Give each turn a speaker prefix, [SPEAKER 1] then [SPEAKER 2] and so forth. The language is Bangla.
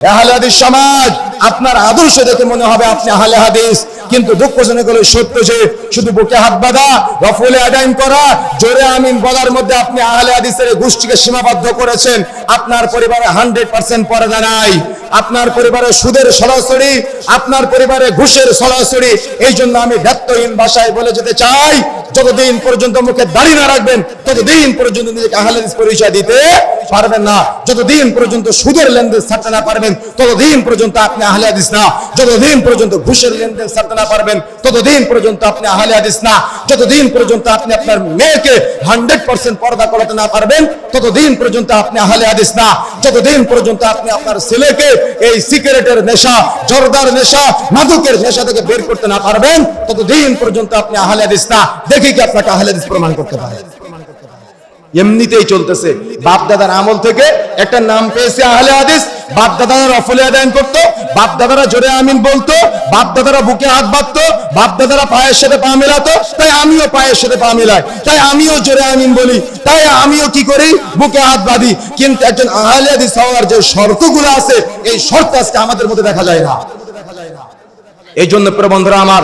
[SPEAKER 1] আহলে হাদিস সমাজ, আপনার আদর্শ দেখে মনে হবে আপনি আহলে হাদিস। কিন্তু দুঃখজনক হলো, সত্য যে শুধু বুকে হাত বাঁধা করা, জোরে আমিন বলার মধ্যে আপনি আহলে হাদিসের গোষ্ঠীকে সীমাবদ্ধ করেছেন। আপনার পরিবারে হান্ড্রেড পার্সেন্ট নাই। আপনার পরিবারে সুদের সরাসরি, আপনার পরিবারে ঘুষের সরাসরি। এই জন্য আমি ব্যক্তহীন ভাষায় বলে যেতে চাই, যতদিন পর্যন্ত মুখে দাড়ি না রাখবেন, ততদিন পর্যন্ত নিজেকে আহলে হাদিস পরিচয় দিতে পারবেন না। যতদিন পর্যন্ত সুদের লেনদেন ছাড়তে না পারবেন, ততদিন পর্যন্ত আপনি আহলে হাদিস না। যতদিন পর্যন্ত ঘুষের লেনদেন ছাড়তে না পারবেন, ততদিন পর্যন্ত আপনি আহলে হাদিস না। যতদিন পর্যন্ত আপনি আপনার মেয়েকে হান্ড্রেড পার্সেন্ট পর্দা করাতে না পারবেন, ততদিন পর্যন্ত আপনি আহলে হাদিস না। যতদিন পর্যন্ত আপনি আপনার ছেলেকে এই সিগারেটের নেশা, জর্দার নেশা মাদকের নেশা থেকে বের করতে না পারবেন, ততদিন পর্যন্ত আপনি আহলে হাদিস না। দেখি কি আপনাকে আহলে হাদিস প্রমাণ করতে পারেন এমনিতেই চলতেছে। বাপ দাদার আমল থেকে একটা নাম পেয়েছে আহলে হাদিস। বাপ দাদারা রফলে আদায়ন করতো বাপ দাদারা জোরে আমিন বলতো বাপ দাদারা বুকে হাত বাঁধতো বাপ দাদারা পায়ের সাথে পা মেলাতো, তাই আমিও পায়ের সাথে পা মেলাই, তাই আমিও জোরে আমিন বলি, তাই আমিও কি করি? বুকে হাত বাঁধি। কিন্তু একজন আহলে হাদিস হওয়ার যে শর্তগুলো আছে, এই শর্ত আজকে আমাদের মধ্যে দেখা যায় না। এই জন্য প্রবন্ধরা আমার